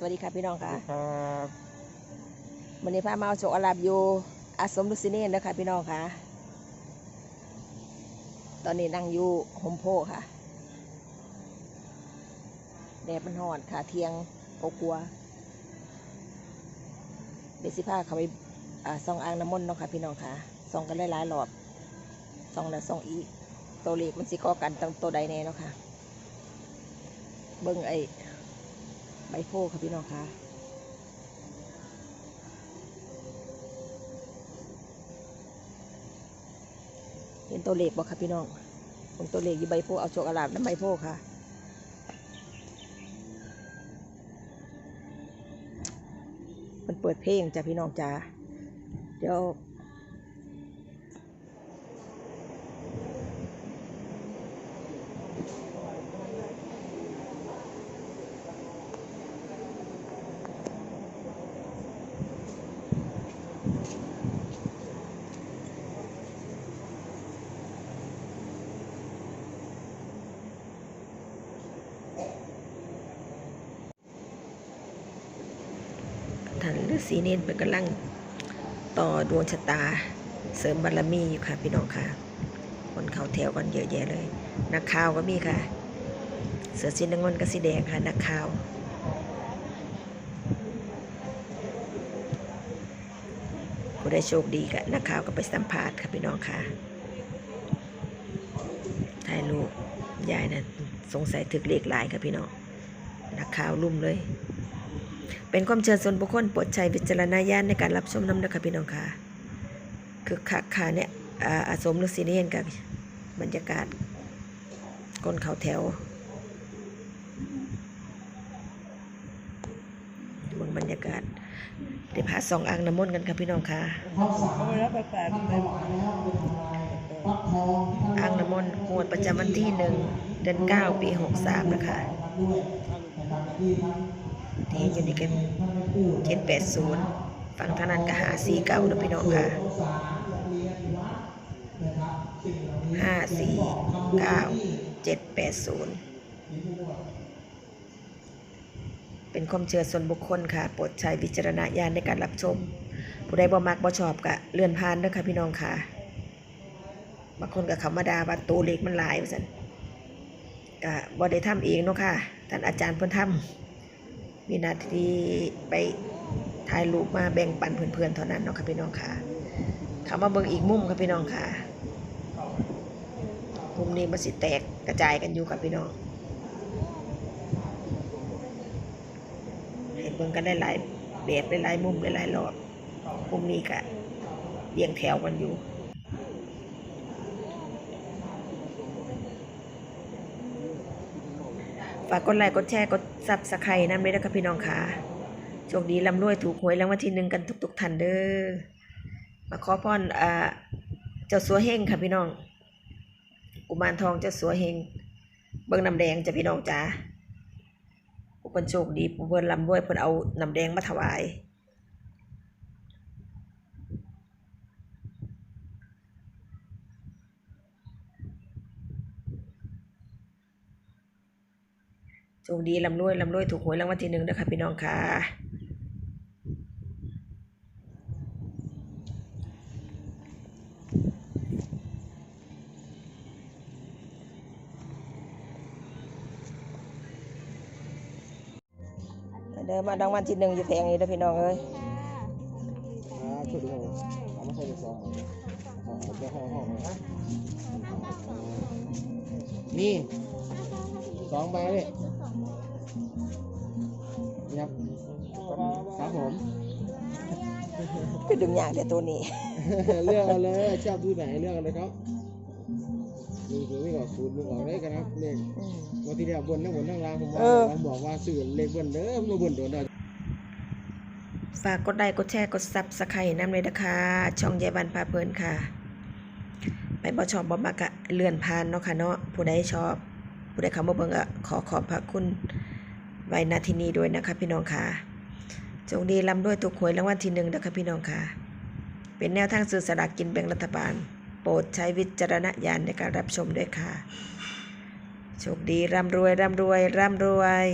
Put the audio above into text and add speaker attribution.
Speaker 1: สวัสดีค่ะพี่น้องค่ะ
Speaker 2: ครับ
Speaker 1: วันนี้พามาเอาโชคอาลาบอยู่อาสมลุซิเน่นะคะพี่น้องค่ะ ตอนนี้นั่งอยู่โฮมโพค่ะ แดดมันหอนค่ะเที่ยงโอกลัว เดยวสิพาเขาไปอ่าส่องอ่างน้ำมนต์เนาะค่ะพี่น้องค่ะส่องกันหลายๆรอบส่องแล้วส่องอีก ตัวเลขมันสิก่อกันตั้งตัวใดแน่เนาะค่ะ เบิ้งไอ้ ใบโพค่ะพี่น้องคะเห็นตัวเลขบ่ครับพี่น้องผมตัวเลขอยู่ใบโพเอาโชคอาลาบน้ำใบโพค่ะมันเปิดเพลงจ้ะพี่น้องจ้าเดี๋ยว ท่านฤาษีเนนเป็นกำลังต่อดวงชะตาเสริมบารมีอยู่ค่ะ พี่น้องค่ะ คนเขาแถวกันเยอะแยะเลย นักข่าวก็มีค่ะ เสือสีน้ำเงินกับสีแดงค่ะ นักข่าวผู้ได้โชคดีกับนักข่าวก็ไปสัมภาษณ์ค่ะพี่น้องค่ะถ่ายรูปยายน่ะสงสัยถึกเลขหลายค่ะพี่น้องนักข่าวลุ่มเลย เป็นความเชื่อส่วนบุคคลโปรดใช้วิจารณญาณในการรับชมน้ำนะคะพี่น้องค่ะคือคักค่ะเนี่ยอ่าสมฤาษีเนนกับบรรยากาศก้นเขาแถวบนบรรยากาศเดี๋ยวพาสองอ่างน้ำมนต์กันค่ะพี่น้องค่ะอ่างน้ำมนต์งวดประจำวันที่หนึ่งเดือนเก้าปีหกสามนะคะ ที่อยู่ในเกมเจ็ดแปดศูนย์ฝั่งทางนั้นก็หาสี่เก้านะพี่น้องค่ะห้าสี่เก้าเจ็ดแปดศูนย์เป็นความเชื่อส่วนบุคคลค่ะโปรดใช้วิจารณญาณในการรับชม ผู้ใดบ่มักบ่ชอบก็เลื่อนผ่านเด้อค่ะพี่น้องค่ะบางคนก็เขามาดาว่าตัวเล็กมันหลายว่าซั่นก็บ่ได้ทำเองเนาะค่ะท่านอาจารย์เพิ่นทำ มีหน้าที่ไปถ่ายรูปมาแบ่งปันเพื่อนๆเท่านั้นเนาะค่ะพี่น้องค่ะเขามาเบิ่งอีกมุมค่ะพี่น้องค่ะมุมนี้มันสิแตกกระจายกันอยู่ค่ะพี่น้องให้เบิ่งกันหลายๆแบบหลายๆมุมหลายๆรอบมุมนี้ก็เรียงแถวกันอยู่ ฝากกดไลค์กดแชร์กดซับสไครต์นั่นเลยนะครับพี่น้องค่ะโชคดีลำรวยถูกหวยรางวัลที่หนึ่งกันทุกๆท่านเด้อมาขอพรอ่าเจ้าสัวเฮงค่ะพี่น้อง กุมารทองเจ้าสัวเฮงเบิ้งน้ำแดงจ้ะพี่น้องจ้าผู้คนโชคดีผู้เพิ่นลำรวยเพิ่นเอาน้ำแดงมาถวาย โชคดีลำรวยลำรวยถูกหวยรางวัลที่หนึ่งนะคะพี่น้องค่ะเดินมารางวัลที่หนึ่งอยู่แพงนี้นะพี่น้องเอ้ย
Speaker 2: ครับชุดเราเอามาใส่ในซองเอาไปห่อห่อนะนี่สองใบเลยครับครับผม
Speaker 1: ก็ดึงยากแต่ตัวนี้
Speaker 2: เลือกเอาเลยชอบดูไหนเลือกเอาเลยครับมีคือไม่ออกสูตรมึงออกได้กันครับเลขวันที่เดียวบนทั้งบนทั้งล่างผมบอกผมบอกว่าสื่อเลขบนเด้อมาบนโดนได้
Speaker 1: ฝากกดไลค์กดแชร์กดซับสไครต์น้ำเลยนะคะ ช่องยายบันพาเพลินค่ะ ไปบ่ชอบบ่มักะเลื่อนผ่านเนาะค่ะเนาะผู้ใดชอบ ผู้ใดเข้ามาเบิ่งอะขอขอบพระคุณไว้ณที่นี้ด้วยนะคะ พี่น้องค่ะ จงดีลำด้วยถูกหวยรางวัลที่หนึ่งนะคะพี่น้องค่ะ เป็นแนวทางสื่อสลากกินแบ่งรัฐบาล โปรดใช้วิจารณญาณในการรับชมด้วยค่ะโชคดีร่ำรวยร่ำรวยร่ำรวย